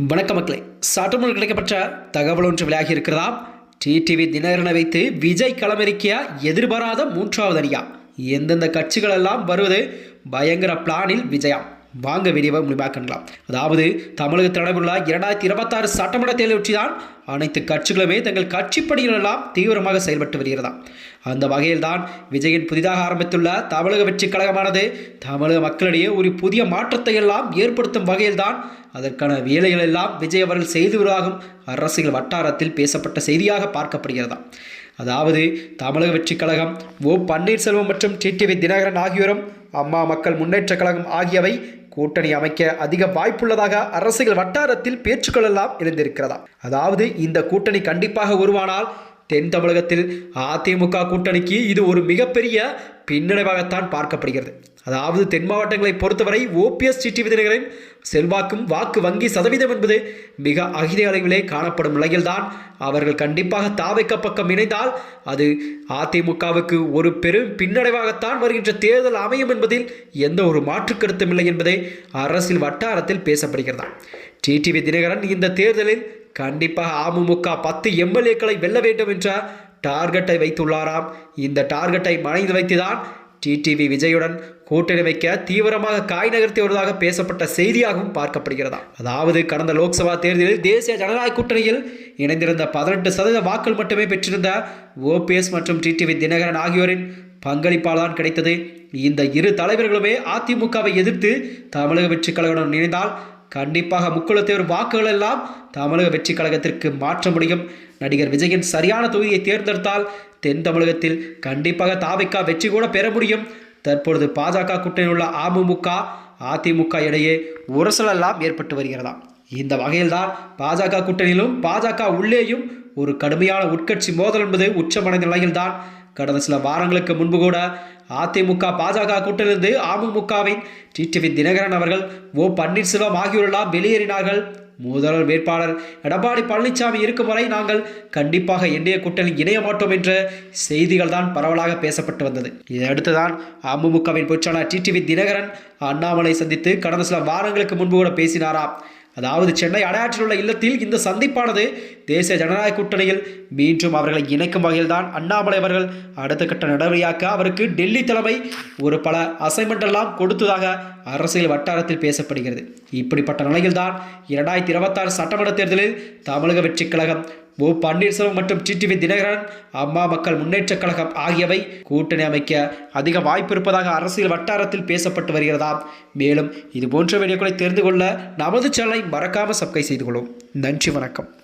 வணக்க மக்களே. சட்டமன்ற கிடைக்கப்பட்ட தகவல் ஒன்று விலகி இருக்கிறதா டிடிவி தினகரனை வைத்து விஜய் களமிறக்கிய எதிர்பாராத மூன்றாவது அணியா? எந்தெந்த கட்சிகள் எல்லாம் வருவது? பயங்கர பிளானில் விஜயா? வாங்க வீடியோவை முடிவாக்கலாம் அதாவது தமிழகத்தில் நடைபெறுள்ள இரண்டாயிரத்தி இருபத்தாறு சட்டமன்ற தேர்தலை ஒற்றிதான் அனைத்து கட்சிகளுமே தங்கள் கட்சி பணிகளெல்லாம் தீவிரமாக செயல்பட்டு வருகிறதாம் அந்த வகையில்தான் விஜயன் புதிதாக ஆரம்பித்துள்ள தமிழக வெற்றி கழகமானது தமிழக மக்களிடையே ஒரு புதிய மாற்றத்தை எல்லாம் ஏற்படுத்தும் வகையில்தான் அதற்கான வேலைகள் எல்லாம் விஜய் அவர்கள் செய்து வருவாகும் அரசியல் வட்டாரத்தில் பேசப்பட்ட செய்தியாக பார்க்கப்படுகிறதாம் அதாவது தமிழக வெற்றி கழகம் ஓ பன்னீர்செல்வம் மற்றும் டிடிவி தினகரன் ஆகியோரும் அம்மா மக்கள் முன்னேற்றக் கழகம் ஆகியவை கூட்டணி அமைக்க அதிக வாய்ப்புள்ளதாக அரசியல் வட்டாரத்தில் பேச்சுக்கள் எல்லாம் எழுந்திருக்கிறதா? அதாவது இந்த கூட்டணி கண்டிப்பாக உருவானால் தென் தமிழகத்தில் அதிமுக கூட்டணிக்கு இது ஒரு மிகப்பெரிய பின்னடைவாகத்தான் பார்க்கப்படுகிறது. அதாவது தென் மாவட்டங்களை பொறுத்தவரை ஓபிஎஸ் டிடி விதினரின் செல்வாக்கும் வாக்கு வங்கி சதவீதம் என்பது மிக அகித அளவிலே காணப்படும் நிலையில்தான். அவர்கள் கண்டிப்பாக தாவைக்க பக்கம் இணைந்தால் அது அதிமுகவுக்கு ஒரு பெரும் பின்னடைவாகத்தான் வருகின்ற தேர்தல் அமையும் என்பதில் எந்த ஒரு மாற்று கருத்தும் இல்லை என்பதே அரசியல் வட்டாரத்தில் பேசப்படுகிறதா டிடிவி தினகரன் இந்த தேர்தலில் கண்டிப்பாக அமமுக பத்து எம்எல்ஏக்களை வெல்ல வேண்டும் என்ற டார்கெட்டை வைத்துள்ளாராம். இந்த டார்கெட்டை மனைந்து வைத்துதான் டிடிவி விஜயுடன் கூட்டணி வைக்க தீவிரமாக காய் நகர்த்தி வருவதாக பேசப்பட்ட செய்தியாகவும் பார்க்கப்படுகிறதா. அதாவது கடந்த லோக்சபா தேர்தலில் தேசிய ஜனநாயக கூட்டணியில் இணைந்திருந்த பதினெட்டு சதவீத வாக்கள் மட்டுமே பெற்றிருந்த ஓபிஎஸ் மற்றும் டிடிவி தினகரன் ஆகியோரின் பங்களிப்பால் தான் கிடைத்தது. இந்த இரு தலைவர்களுமே அதிமுகவை எதிர்த்து தமிழக வெற்றி கழகத்துடன் இணைந்தால் கண்டிப்பாக முக்குளத்தேவர் வாக்குகள் எல்லாம் தமிழக வெற்றி கழகத்திற்கு மாற்ற முடியும். நடிகர் விஜயின் சரியான தொகுதியை தேர்ந்தெடுத்தால் தென் தமிழகத்தில் கண்டிப்பாக தாவிக்கா வெற்றி கூட பெற முடியும். தற்பொழுது பாஜக கூட்டணியில் உள்ள அமமுக அதிமுக இடையே உரசலெல்லாம் ஏற்பட்டு வருகிறதாம். இந்த வகையில்தான் பாஜக கூட்டணியிலும் பாஜக உள்ளேயும் ஒரு கடுமையான உட்கட்சி மோதல் என்பது உச்சமடைந்த நிலையில்தான் கடந்த சில வாரங்களுக்கு முன்பு கூட அதிமுக பாஜக கூட்டிலிருந்து அமமுகவின் டிடிவி தினகரன் அவர்கள் ஓ பன்னீர்செல்வம் ஆகியோரெல்லாம் வெளியேறினார்கள். முதல்வர் வேட்பாளர் எடப்பாடி பழனிசாமி இருக்கும் வரை நாங்கள் கண்டிப்பாக என்டிஏ கூட்டணி இணைய மாட்டோம் என்ற செய்திகள் தான் பரவலாக பேசப்பட்டு வந்தது. இதையடுத்துதான் அமமுகவின் பொச்சாளர் டிடிவி தினகரன் அண்ணாமலை சந்தித்து கடந்த சில வாரங்களுக்கு முன்பு கூட பேசினாராம் அதாவது சென்னை அடையாற்றில் உள்ள இல்லத்தில் இந்த சந்திப்பானது தேசிய ஜனநாயக கூட்டணியில் மீண்டும் அவர்களை இணைக்கும் வகையில்தான் அண்ணாமலை அவர்கள் அடுத்த கட்ட நடவடிக்கையாக்க அவருக்கு டெல்லி தலைமை ஒரு பல அசைன்மெண்ட் எல்லாம் கொடுத்ததாக அரசியல் வட்டாரத்தில் பேசப்படுகிறது. இப்படிப்பட்ட நிலையில்தான் இரண்டாயிரத்தி இருபத்தாறு சட்டமன்ற தேர்தலில் தமிழக வெற்றி கழகம் ஓ பன்னீர்செல்வம் மற்றும் டிடிவி தினகரன் அம்மா மக்கள் முன்னேற்றக் கழகம் ஆகியவை கூட்டணி அமைக்க அதிக வாய்ப்பு இருப்பதாக அரசியல் வட்டாரத்தில் பேசப்பட்டு வருகிறதா? மேலும் இது போன்ற வீடியோக்களை தெரிந்து கொள்ள நமது சேனலை மறக்காமல் சப்ஸ்கிரைப் செய்து கொள்ளும். நன்றி வணக்கம்.